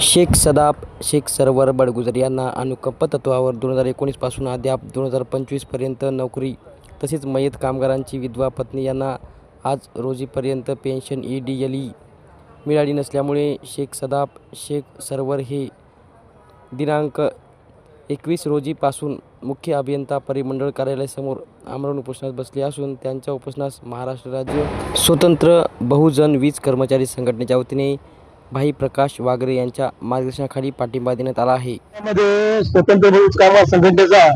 शेख सदाब शेख सरवर बडगुजर यांना अनुकंप तत्वावर दोन हजार एकोणीसपासून अद्याप दोन हजार पंचवीसपर्यंत नोकरी तसेच मयत कामगारांची विधवा पत्नी यांना आज रोजीपर्यंत pension E D L E मिळाली नसल्यामुळे शेख सदाब शेख सरवर हे दिनांक एकवीस रोजीपासून मुख्य अभियंता परिमंडळ कार्यालयासमोर आमरण उपोषणात बसले असून त्यांच्या उपोषणास महाराष्ट्र राज्य स्वतंत्र बहुजन वीज कर्मचारी संघटनेच्या वतीने भाई प्रकाश वागरे यांच्या मार्गदर्शनाखाली पाठिंबा देण्यात आला आहे. यामध्ये स्वतंत्र बहुज कामा संघटनेचा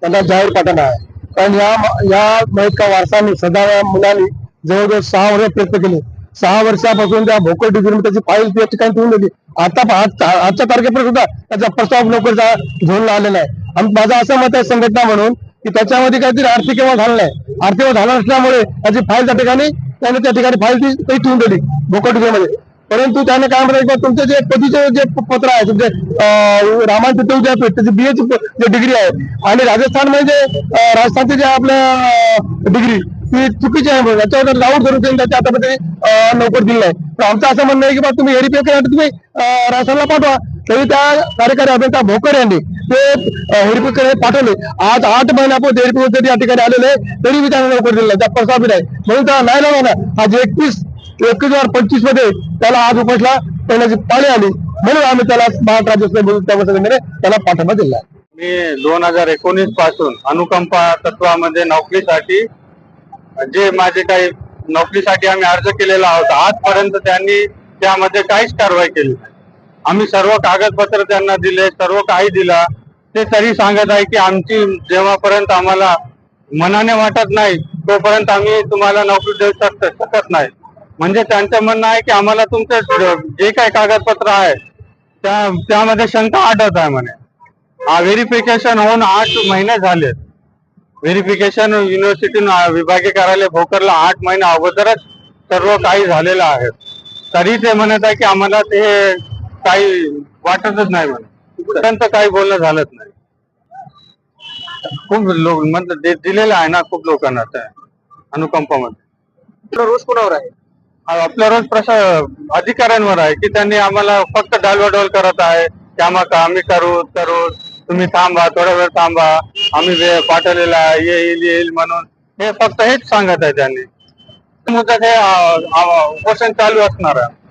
त्यांना जाहीर पाठवला आहे. कारण या या मयतका वारसाने सदा मुलांनी जवळजवळ सहा वर्ष प्रयत्न केले. सहा वर्षापासून त्या भोकर डिग्री त्याची फाईल त्या ठिकाणी ठेवून दिली. आता आजच्या तारखेपर्यंत सुद्धा त्याचा प्रस्ताव नोकरीचा घेऊन आलेला आहे. आणि माझं असं मत आहे संघटना म्हणून की त्याच्यामध्ये काहीतरी आर्थिक किंवा झालं नाही. आर्थिक झाला झालं नसल्यामुळे त्याची फाईल त्या ठिकाणी त्याने त्या ठिकाणी फाईल ती ठेवून दिली भोकर डिग्रीमध्ये. परंतु त्याने काय म्हणतात की तुमचे जे पतीचे जे पत्र आहे तुमचे रामायण तिथे त्याची बी एची जे डिग्री आहे आणि राजस्थान म्हणजे अं, राजस्थानची जे आपल्या डिग्री ती चुकीची आहे म्हणून याच्यावर लावून धरून त्यांनी त्याच्या हातामध्ये नोकर दिली आहे. तर आमचं असं म्हणणं आहे की बा तुम्ही व्हेरिफाय करा तुम्ही राजस्थानला पाठवा. तरी त्या कार्यकारी अभियंता भोकर यांनी ते हेरिपीकडे करायला पाठवले. आज आठ महिन्यापूर्वी व्हेरिफाय या ठिकाणी आलेले तरी मी त्यांना नोकर दिलेला त्या प्रस्तावित आहे म्हणून त्या नाही आज एकतीस एकवीस हजार पंचवीसमध्ये त्याला आज उपसला करण्याची पाळी आली. म्हणून आम्ही त्याला महाराष्ट्र राज्य त्याला पाठिंबा दिला. मी दोन हजार एकोणीसपासून अनुकंपा तत्वामध्ये नोकरीसाठी जे माझे काही नोकरीसाठी आम्ही अर्ज केलेला आहोत आजपर्यंत त्यांनी त्यामध्ये काहीच कारवाई केली नाही. आम्ही सर्व कागदपत्र त्यांना दिले सर्व काही दिला. ते तरी सांगत आहे की आमची जेव्हापर्यंत आम्हाला मनाने वाटत नाही तोपर्यंत आम्ही तुम्हाला नोकरी देऊ शकत शकत नाही. म्हणजे त्यांचं म्हणणं आहे की आम्हाला तुमचं जे काही कागदपत्र आहे त्या त्यामध्ये शंका आढळत आहे म्हणे. व्हेरिफिकेशन होऊन आठ महिने झालेत व्हेरिफिकेशन युनिव्हर्सिटी विभागीय कार्यालय भोकरला आठ महिने अगोदरच सर्व काही झालेलं आहे. तरी ते म्हणत आहे की आम्हाला ते काही वाटतच नाही म्हणे. पर्यंत काही बोलणं झालंच नाही. खूप लोक म्हणजे दिलेलं आहे ना खूप लोकांना अनुकंपामध्ये. रोज कुणावर आहे? आपल्यावरच प्रशा अधिकाऱ्यांवर आहे की त्यांनी आम्हाला फक्त डालवाडोल करत आहे की का आम्ही करू करू तुम्ही थांबा थोडा वेळ थांबा आम्ही वेळ पाठवलेला आहे येईल येईल म्हणून. हे फक्त हेच सांगत आहे त्यांनी. मुदत हे उपोषण चालू असणार आहे.